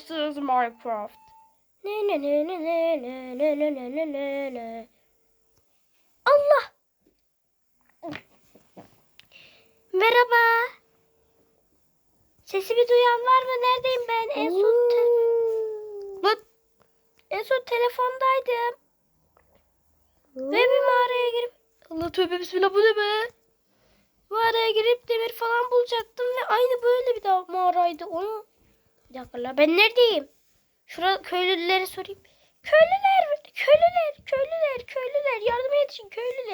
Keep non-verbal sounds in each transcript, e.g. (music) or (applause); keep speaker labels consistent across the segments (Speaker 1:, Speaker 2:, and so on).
Speaker 1: vs Minecraft. Ne ne ne ne ne ne ne ne ne ne ne ne. Allah. Merhaba. Sesimi duyan var mı? Neredeyim ben? En son te- Lan, en son telefondaydım. Ve bir mağaraya girip Allah tövbe bismillah bu ne be? Mağaraya girip demir falan bulacaktım ve aynı böyle bir daha mağaraydı. Onu bir dakika la ben neredeyim? Şurada köylülere sorayım. Köylüler, köylüler, köylüler, köylüler. Yardıma yetişin köylüler.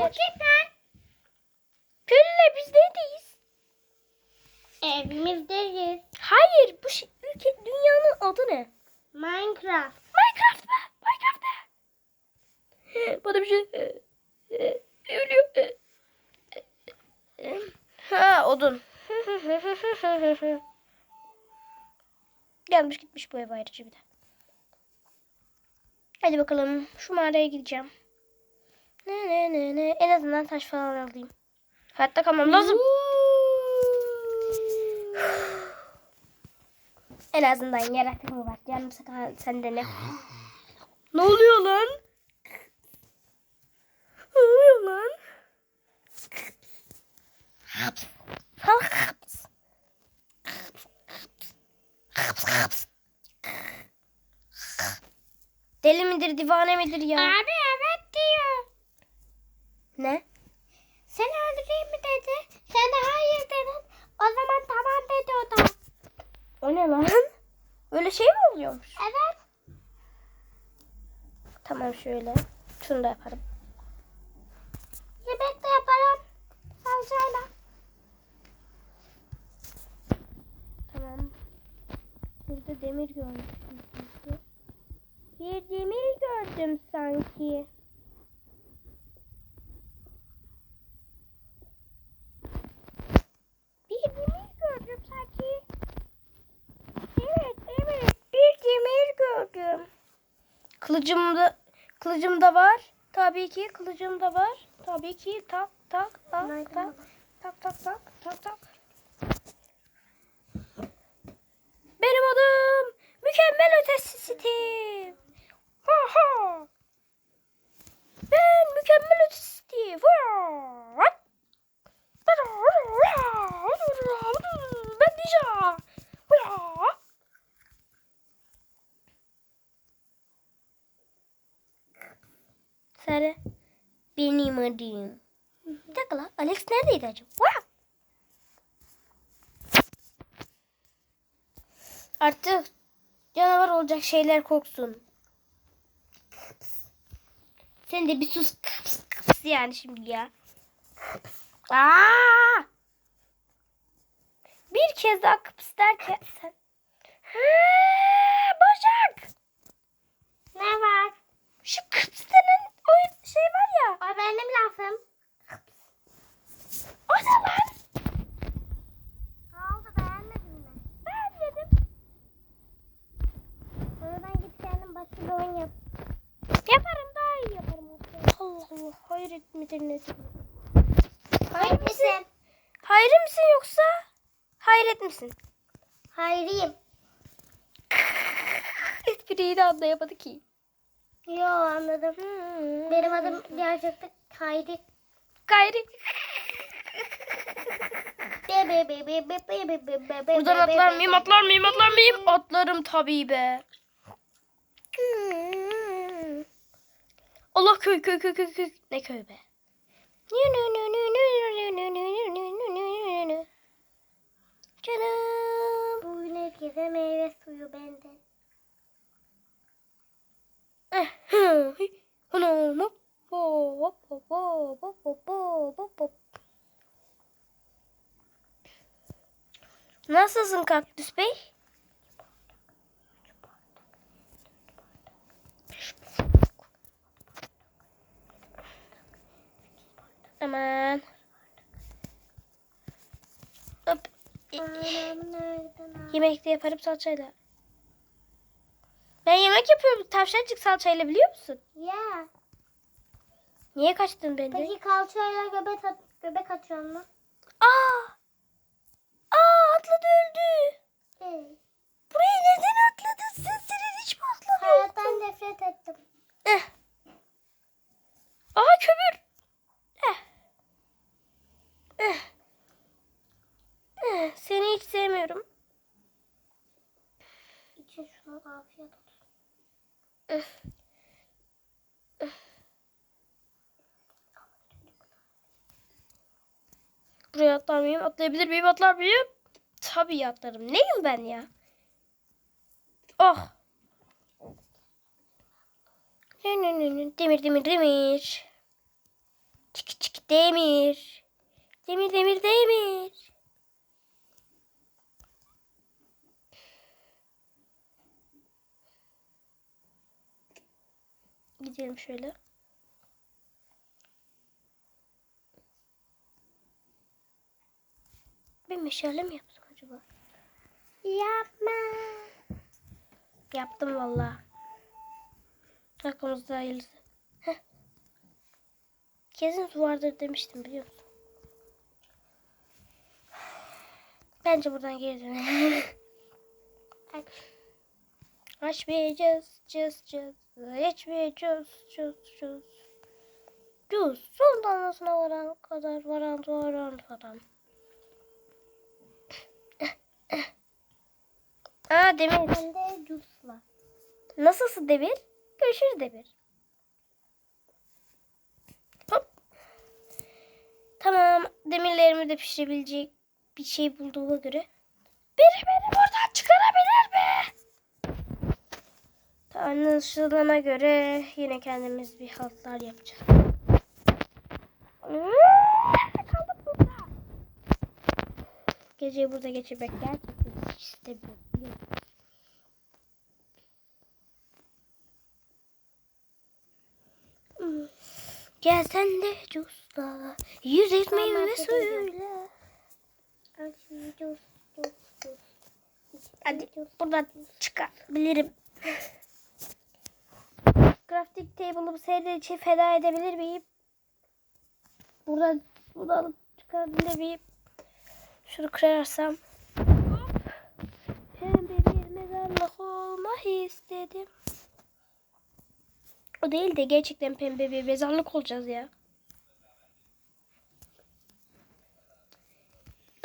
Speaker 1: Köylüler biz neredeyiz?
Speaker 2: Evimizdeyiz.
Speaker 1: Hayır bu şey, ülke dünyanın adı ne?
Speaker 2: Minecraft.
Speaker 1: Minecraft mı? Minecraft mı? Bana bir şey e, e, ölüyor. E, e, Ha odun. Gelmiş gitmiş bu ev ayrıca bir de. Hadi bakalım şu mağaraya gideceğim. Ne ne ne ne en azından taş falan alayım. Hayatta kalmam lazım. (sighs) En azından yaratık var? Canım sıkan sende ne? (gasps) ne oluyor lan? Ne oluyor lan? Deli midir, divane midir ya?
Speaker 2: Abi evet diyor.
Speaker 1: Ne?
Speaker 2: Seni öldüreyim mi dedi. Sen de hayır dedin. O zaman tamam dedi o da.
Speaker 1: O ne lan? Öyle şey mi oluyormuş?
Speaker 2: Evet.
Speaker 1: Tamam şöyle. Şunu da yaparım.
Speaker 2: Yemek de yaparım. Salçayla.
Speaker 1: Tamam. Burada demir görmüştüm sanki. Bir demir gördüm sanki. Bir demir gördüm sanki. Evet, evet. Bir demir gördüm. Kılıcımda kılıcımda var. Tabii ki kılıcımda var. Tabii ki tak tak tak tak tak tak tak tak tak. Benim adım mükemmel ötesi Steve. Ha ha. Ben mükemmel ötesi Steve. Ben Ninja. Sarı. Benim adım. Bir dakika lan. Alex neredeydi acaba? Artık canavar olacak şeyler korksun. Sen de bir sus kıps kıps yani şimdi ya. Aa! Bir kez daha kıps derken sen... Ha!
Speaker 2: Ne var?
Speaker 1: Şu kıps denen o şey var ya.
Speaker 2: O benim lafım.
Speaker 1: Hayret
Speaker 2: misin? Hayriyim. (laughs)
Speaker 1: Espriyi de anlayamadı ki.
Speaker 2: Yo anladım. Hmm. Benim adım gerçekten Kayri. Kayri.
Speaker 1: Buradan atlar mıyım atlar mıyım atlar mıyım? Atlarım tabii be. Hmm. Allah köy köy köy köy köy. Ne köy be? Nü nü nü nü. bo bo bo bo bo bo. Nasılsın kaktüs bey? Aman. Hop. Yemekte yaparım salçayla. Ben yemek yapıyorum tavşancık salçayla biliyor musun?
Speaker 2: Ya. Yeah.
Speaker 1: Niye kaçtın benden?
Speaker 2: Peki kalçayla göbek, at göbek atıyor mu?
Speaker 1: Aa! Aa atladı öldü.
Speaker 2: Evet.
Speaker 1: Buraya neden atladın sen? Senin hiç mi atlamıyorsun? Hayattan
Speaker 2: nefret ettim.
Speaker 1: Eh. Aha kömür. Eh. Eh. Eh. Seni hiç sevmiyorum.
Speaker 2: İçin şunu afiyet olsun.
Speaker 1: Eh. Atlar mıyım? Atlayabilir miyim? Atlar mıyım? Tabii atlarım. Neyim ben ya? Oh. Demir demir demir. Çık çık demir. Demir demir demir. Gidelim şöyle. Meşale mi yapsam acaba?
Speaker 2: Yapma.
Speaker 1: Yaptım valla. Aklımızda hayırlısı. Heh. Kesin su vardır demiştim biliyor musun? Bence buradan geri dönelim. (laughs)
Speaker 2: Aç.
Speaker 1: Açmayacağız, cız cız. Açmayacağız, cız cız. Cız, son damlasına varan kadar varan varan varan. Aa Demir.
Speaker 2: Bende cüz var.
Speaker 1: Nasılsın Demir? Görüşürüz Demir. Hop. Tamam. Demirlerimi de pişirebilecek bir şey bulduğuma göre. Biri beni buradan çıkarabilir mi? Anlaşılana göre yine kendimiz bir haltlar yapacağız. Geceyi burada geçirmek gerçekten istemiyorum. Gel sen de cusla, yüz meyve
Speaker 2: Tamam,
Speaker 1: suyuyla. Hadi buradan çıkabilirim. Crafting table'ımı senin için feda edebilir miyim? Buradan bunu alıp çıkarabilir miyim? Şunu kırarsam. Pembe bir mezarlık olmak istedim. O değil de gerçekten pembe bir mezarlık olacağız ya.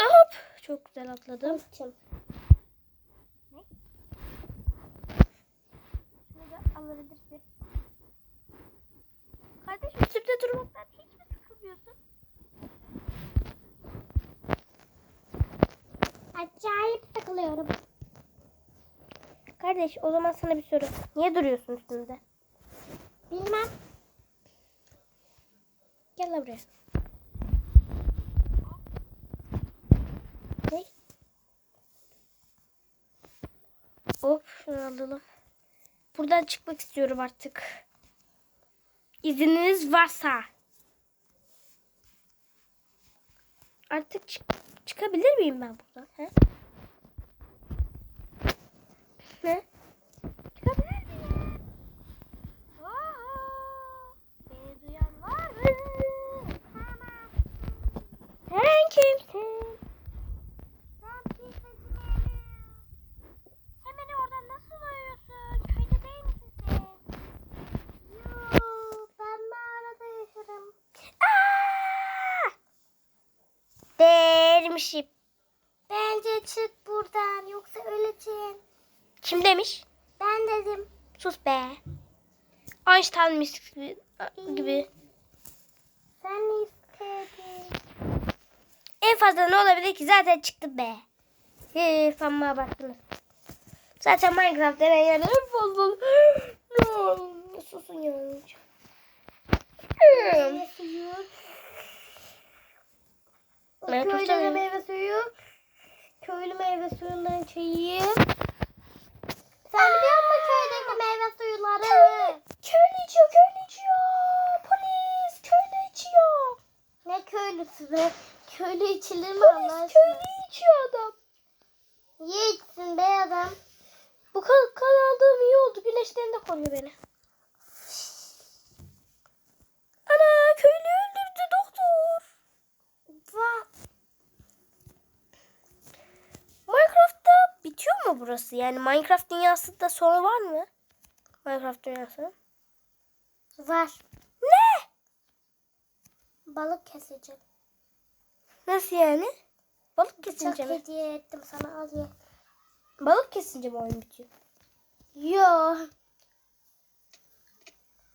Speaker 1: Hop! Çok güzel atladım.
Speaker 2: Açım.
Speaker 1: Şunu da alabilirsin. Kardeşim üstümde durmaktan hiç mi sıkılmıyorsun?
Speaker 2: Acayip sıkılıyorum.
Speaker 1: Kardeş o zaman sana bir soru. Niye duruyorsun üstümde?
Speaker 2: Bilmem.
Speaker 1: Gel lan buraya. Ne? Hop şunu alalım. Buradan çıkmak istiyorum artık. İzniniz varsa. Artık çık çıkabilir miyim ben buradan? He? Ne? Çıkabilir miyim? Aa, beni duyan var mı?
Speaker 2: Tamam.
Speaker 1: Sen kimsin?
Speaker 2: Ben pizzacıyım.
Speaker 1: Hemen oradan nasıl uyuyorsun? Köyde değil misin sen?
Speaker 2: Yoo, ben mağarada yaşarım.
Speaker 1: Aa! Dermişim.
Speaker 2: Bence çık buradan yoksa öleceğim.
Speaker 1: Kim demiş?
Speaker 2: Ben dedim.
Speaker 1: Sus be. Einstein gibi. gibi.
Speaker 2: Sen istedin?
Speaker 1: En fazla ne olabilir ki? Zaten çıktım be. Üf amma abarttınız. Zaten Minecraft bol bol. No, Susun ya.
Speaker 2: Suyu. O
Speaker 1: Minecraft'ta
Speaker 2: köylü meyve suyu. Köylü meyve suyundan içeyim. Sen biliyor musun köydeki meyve suyuları?
Speaker 1: Köylü içiyor, köylü içiyor. Polis, köylü içiyor.
Speaker 2: Ne köylüsü be? Köylü içilir mi Allah
Speaker 1: Polis,
Speaker 2: aşkına?
Speaker 1: köylü içiyor adam.
Speaker 2: Niye içsin be adam?
Speaker 1: Bu kan, kan aldığım iyi oldu. Güneşten de koruyor beni. Mu burası? Yani Minecraft dünyasında sonu var mı? Minecraft dünyası.
Speaker 2: Var.
Speaker 1: Ne?
Speaker 2: Balık keseceğim.
Speaker 1: Nasıl yani? Balık kesince mi?
Speaker 2: hediye ettim sana al ye.
Speaker 1: Balık kesince mi oyun bitiyor?
Speaker 2: Yo.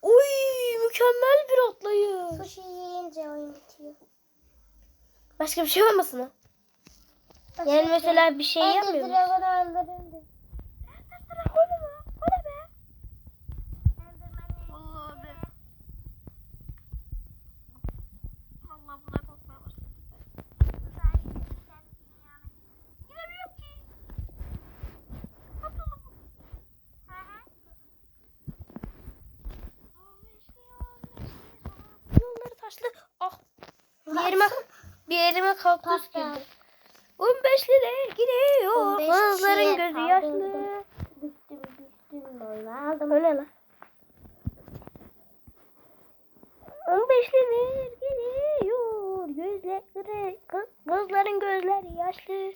Speaker 1: Uy mükemmel bir atlayış.
Speaker 2: Sushi yiyince oyun bitiyor.
Speaker 1: Başka bir şey olmasın o? Yani mesela bir şey yapmıyor musun?
Speaker 2: Dragon'u öldürüldü.
Speaker 1: Yolları taşlı. Ah. Bir yerime, bir yerime kalkmış
Speaker 2: Pasta.
Speaker 1: Girdi. 15 liraya gidiyor.
Speaker 2: 15
Speaker 1: Kızların gözü yaşlı.
Speaker 2: Düştüm düştüm aldım.
Speaker 1: O ne lan? 15 liraya gidiyor. Gözleri, kız, kızların gözleri yaşlı.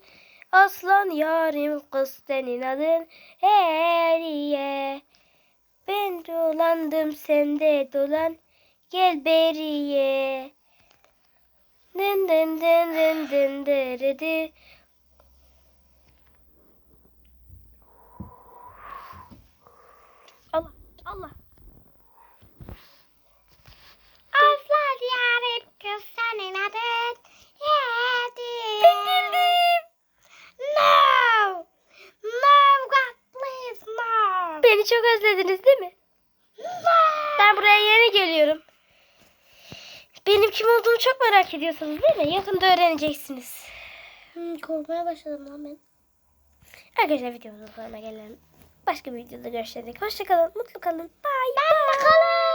Speaker 1: Aslan yarim kız senin adın Heriye. Ben dolandım sen de dolan. Gel beriye. Dırıdı. Allah Allah.
Speaker 2: Aslan yarim kız senin adın. Hadi.
Speaker 1: Bindirdim.
Speaker 2: No. No God please no.
Speaker 1: Beni çok özlediniz değil mi?
Speaker 2: No.
Speaker 1: Ben buraya yeni geliyorum. Benim kim olduğumu çok merak ediyorsunuz değil mi? Yakında öğreneceksiniz.
Speaker 2: Hmm, korkmaya başladım lan ben.
Speaker 1: Arkadaşlar videomuzun sonuna gelelim. Başka bir videoda görüşürüz. Hoşçakalın, mutlu kalın. Bye.
Speaker 2: Ben bakalım.